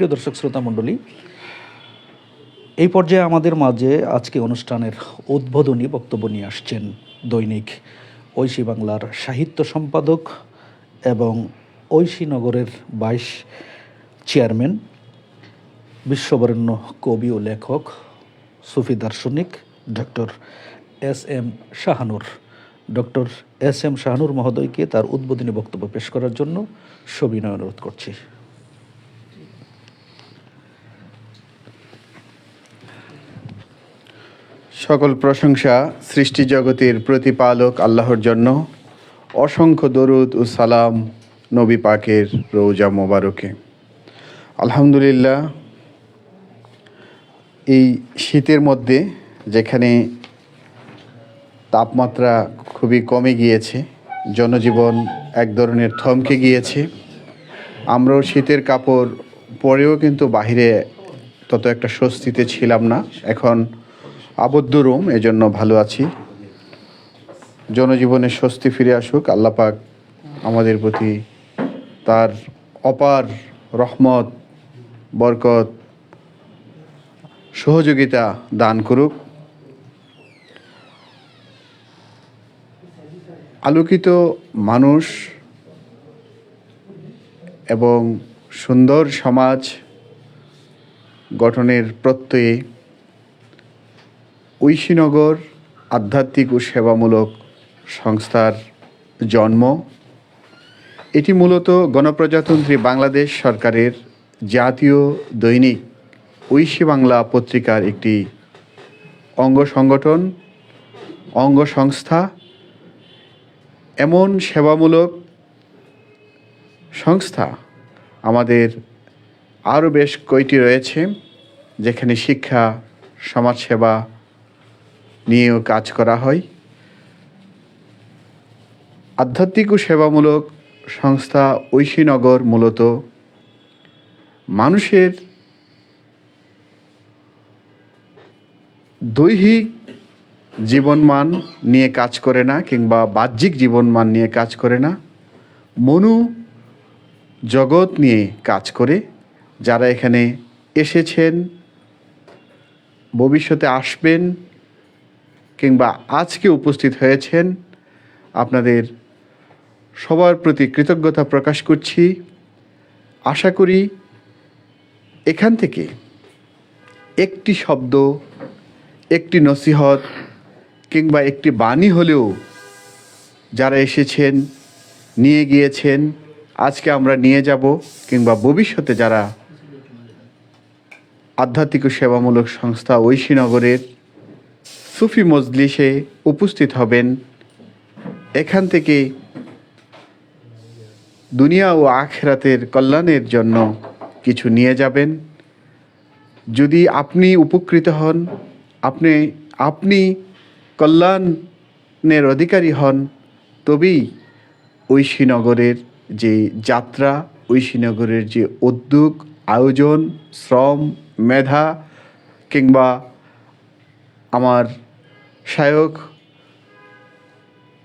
প্রিয় দর্শক শ্রোতা মণ্ডলী, এই পর্যায়ে আমাদের মাঝে আজকে অনুষ্ঠানের উদ্বোধনী বক্তব্য নিয়ে আসছেন দৈনিক ঐশী বাংলার সাহিত্য সম্পাদক এবং ঐশী নগরের বাইশ চেয়ারম্যান, বিশ্ববরেণ্য কবি ও লেখক, সুফি দার্শনিক doctor S M Shahanur. Doctor S M Shahanur মহোদয়কে তার উদ্বোধনী বক্তব্য পেশ করার জন্য সবিনয় অনুরোধ করছি। সকল প্রশংসা সৃষ্টি জগতের প্রতিপালক আল্লাহর জন্য। অসংখ্য দরুদ ও সালাম নবী পাকের রোজা মোবারকে। আলহামদুলিল্লাহ, এই শীতের মধ্যে যেখানে তাপমাত্রা খুবই কমে গিয়েছে, জনজীবন এক ধরনের থমকে গিয়েছে, আমরাও শীতের কাপড় পরেও কিন্তু বাহিরে তত একটা স্বস্তিতে ছিলাম না। এখন আবদ্ধ রুম, এজন্য ভালো আছি। জনজীবনে স্বস্তি ফিরে আসুক আল্লাপাক আমাদের প্রতি তার অপার রহমত, বরকত, সহযোগিতা দান করুক। আলোকিত মানুষ এবং সুন্দর সমাজ গঠনের প্রত্যয়ে ঐশীনগর আধ্যাত্মিক ও সেবামূলক সংস্থার জন্ম। এটি মূলত গণপ্রজাতন্ত্রী বাংলাদেশ সরকারের জাতীয় দৈনিক ঐশী বাংলা পত্রিকার একটি অঙ্গ সংগঠন, অঙ্গ সংস্থা। এমন সেবামূলক সংস্থা আমাদের আরও বেশ কয়টি রয়েছে, যেখানে শিক্ষা, সমাজসেবা নিয়েও কাজ করা হয়। আধ্যাত্মিক ও সেবামূলক সংস্থা ঐশীনগর মূলত মানুষের দৈহিক জীবনমান নিয়ে কাজ করে না কিংবা বাহ্যিক জীবনমান নিয়ে কাজ করে না, মনু জগৎ নিয়ে কাজ করে। যারা এখানে এসেছেন, ভবিষ্যতে আসবেন কিংবা আজকে উপস্থিত হয়েছেন, আপনাদের সবার প্রতি কৃতজ্ঞতা প্রকাশ করছি। আশা করি এখান থেকে একটি শব্দ, একটি নসিহত কিংবা একটি বাণী হলেও যারা এসেছেন, নিয়ে গিয়েছেন, আজকে আমরা নিয়ে যাব কিংবা ভবিষ্যতে যারা আধ্যাত্মিক সেবামূলক সংস্থা ঐশীনগরের সুফি মজলিসে উপস্থিত হবেন। এখান থেকে দুনিয়া ও আখেরাতের কল্যাণের জন্য কিছু নিয়ে যাবেন। যদি আপনি উপকৃত হন, আপনি আপনি কল্যাণের অধিকারী হন, তবেই ঐশীনগরের যে যাত্রা, ঐশীনগরের যে উদ্যোগ, আয়োজন, শ্রম, মেধা কিংবা আমার শায়ক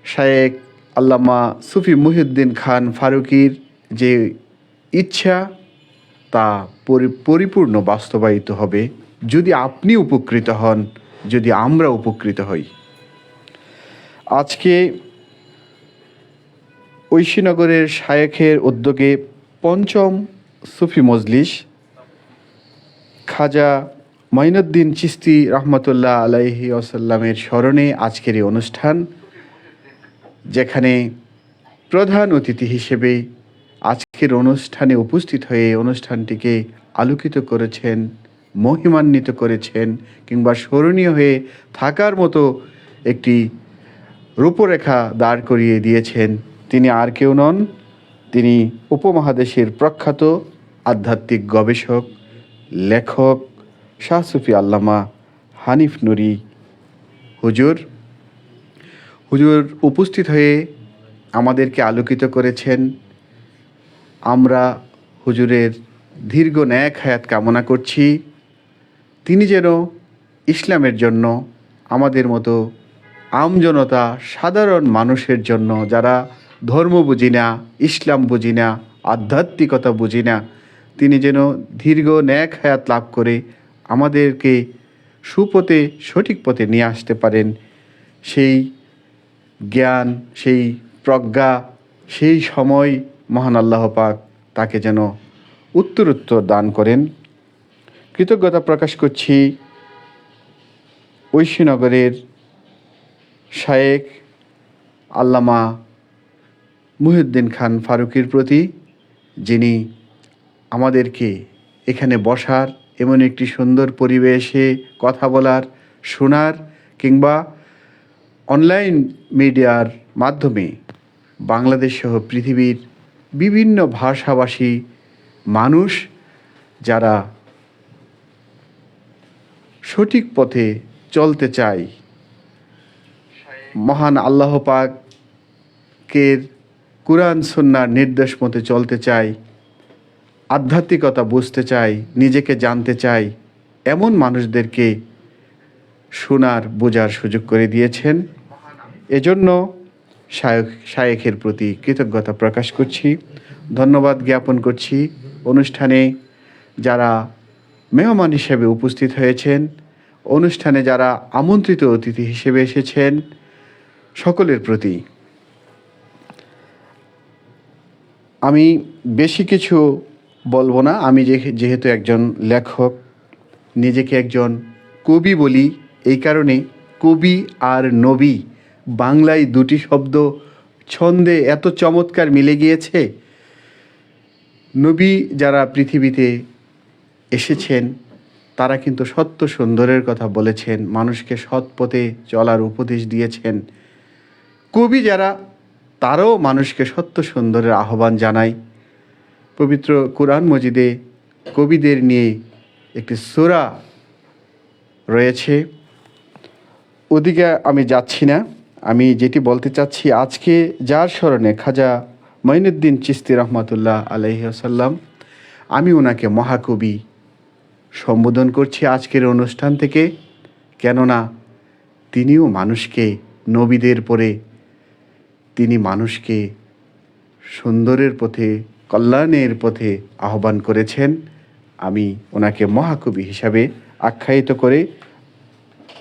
শায়েক আল্লামা সুফি মুহিউদ্দিন খান ফারুকির যে ইচ্ছা, তা পরি- পরিপূর্ণ বাস্তবায়িত হবে। যদি আপনি উপকৃত হন, যদি আমরা উপকৃত হই। আজকে ঐশীনগরের শায়েখের উদ্যোগে পঞ্চম সুফি মজলিস, খাজা মঈনুদ্দিন চিস্তি রহমতুল্লাহ আলাইহি আসাল্লামের স্মরণে আজকের এই অনুষ্ঠান, যেখানে প্রধান অতিথি হিসেবে আজকের অনুষ্ঠানে উপস্থিত হয়ে অনুষ্ঠানটিকে আলোকিত করেছেন, মহিমান্বিত করেছেন কিংবা স্মরণীয় হয়ে থাকার মতো একটি রূপরেখা দাঁড় করিয়ে দিয়েছেন। তিনি আর কেউ নন, তিনি উপমহাদেশের প্রখ্যাত আধ্যাত্মিক গবেষক, লেখক শাহ সুফি আল্লামা হানিফ নুরি। হুজুর হুজুর উপস্থিত হয়ে আমাদেরকে আলোকিত করেছেন। আমরা হুজুরের দীর্ঘ ন্যাক হায়াত কামনা করছি। তিনি যেন ইসলামের জন্য, আমাদের মতো আমজনতা, সাধারণ মানুষের জন্য, যারা ধর্ম বুঝি না, ইসলাম বুঝি না, আধ্যাত্মিকতা বুঝি না, তিনি যেন দীর্ঘ ন্যাক হায়াত লাভ করে আমাদেরকে সুপথে, সঠিক পথে নিয়ে আসতে পারেন। সেই জ্ঞান, সেই প্রজ্ঞা, সেই সময় মহান আল্লাহ পাক তাকে যেন উত্তরোত্তর দান করেন। কৃতজ্ঞতা প্রকাশ করছি ঐশীনগরের শায়েক আল্লামা মুহিউদ্দিন খান ফারুকের প্রতি, যিনি আমাদেরকে এখানে বসার এমন একটি সুন্দর পরিবেশে কথা বলার, শোনার কিংবা অনলাইন মিডিয়ার মাধ্যমে বাংলাদেশ সহ পৃথিবীর বিভিন্ন ভাষাভাষী মানুষ যারা সঠিক পথে চলতে চায়, মহান আল্লাহ পাকের কোরআন সন্ন্যার নির্দেশ মতে চলতে চাই আধ্যাত্মিকতা বুঝতে চাই, নিজেকে জানতে চাই, এমন মানুষদেরকে শোনার, বোঝার সুযোগ করে দিয়েছেন। এজন্য শায়ক শায়েখের প্রতি কৃতজ্ঞতা প্রকাশ করছি, ধন্যবাদ জ্ঞাপন করছি। অনুষ্ঠানে যারা মেহমান হিসেবে উপস্থিত হয়েছেন, অনুষ্ঠানে যারা আমন্ত্রিত অতিথি হিসেবে এসেছেন, সকলের প্রতি আমি বেশি কিছু বলব না, আমি যেহেতু একজন লেখক, নিজেকে একজন কবি বলি, এই কারণে কবি আর নবী বাংলায় দুটি শব্দ ছন্দে এত চমৎকার মিলে গিয়েছে। নবী যারা পৃথিবীতে এসেছেন, তারা কিন্তু সত্য সুন্দরের কথা বলেছেন, মানুষকে সৎ পথে চলার উপদেশ দিয়েছেন। কবি যারা, তারাও মানুষকে সত্য সুন্দরের আহ্বান জানায়। পবিত্র কোরআন মজিদে কবিদের নিয়ে একটি সোরা রয়েছে। ওদিকে আমি যাচ্ছি না। আমি যেটি বলতে চাচ্ছি, আজকে যার স্মরণে খাজা মঈনুদ্দিন চিস্তি রহমতুল্লাহ আলহিহাসাল্লাম আমি ওনাকে মহাকবি সম্বোধন করছি আজকের অনুষ্ঠান থেকে। কেননা তিনিও মানুষকে, নবীদের পরে তিনি মানুষকে সুন্দরের পথে কল্যাণের পথে আহ্বান করেছেন। আমি ওনাকে মহাকবি হিসাবে আখ্যায়িত করে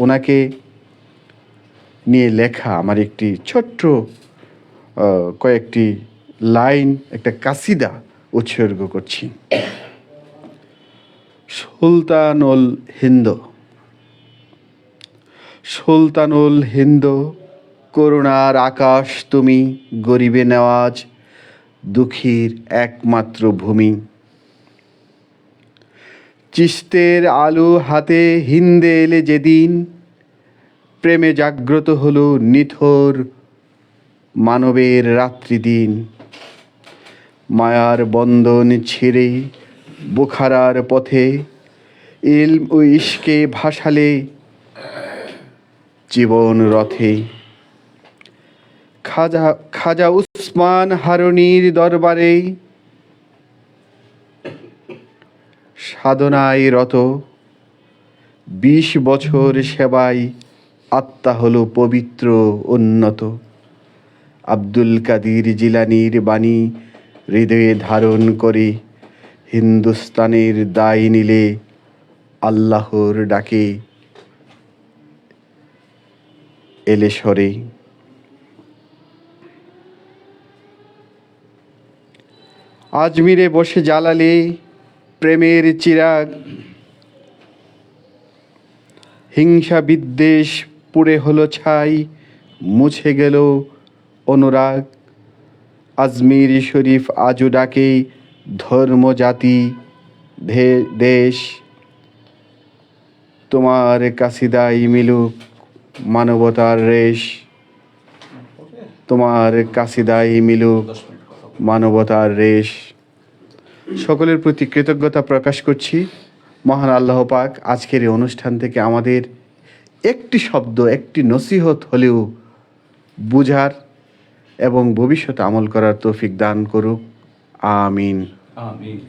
ওনাকে নিয়ে লেখা আমার একটি ছোট্ট কয়েকটি লাইন, একটা কাসিদা উৎসর্গ করছি। সুলতানুল হিন্দ। সুলতানুল হিন্দ, করুণার আকাশ তুমি গরিবে নেওয়াজ। দুঃখীর একমাত্র ভূমি। চিস্তের আলো হাতে হিন্দে এলে যেদিন, প্রেমে জাগ্রত হলো নিথর মানবের রাত্রিদিন মায়ার বন্ধন ছিঁড়ে বুখারার পথে, ইলম ও ইশকে ভাসালে জীবন রথে। খাজা খাজা উসমান হারুনির দরবারে সাধনায় রত। বিশ বছর সেবায় আত্মা হলো পবিত্র উন্নত। আব্দুল কাদির জিলানির বাণী হৃদয়ে ধারণ করে হিন্দুস্তানের দায় নিলে আল্লাহর ডাকে এলে সরে। আজমিরে বসে জ্বালালে প্রেমের চিরাগ। হিংসা বিদ্বেষ পুড়ে হলো ছাই, মুছে গেল অনুরাগ। আজমির শরীফ আজও ডাকে, ধর্ম, জাতি দেশ, তোমার কাসিদাই মিলুক মানবতার রেশ। তোমার কাসিদাই মিলুক মানবতার রেশ। সকলের প্রতি কৃতজ্ঞতা প্রকাশ করছি। মহান আল্লাহ পাক আজকের এই অনুষ্ঠান থেকে আমাদের একটি শব্দ, একটি নসিহত হলেও বুঝার এবং ভবিষ্যতে আমল করার তৌফিক দান করুক। আমিন। আমিন।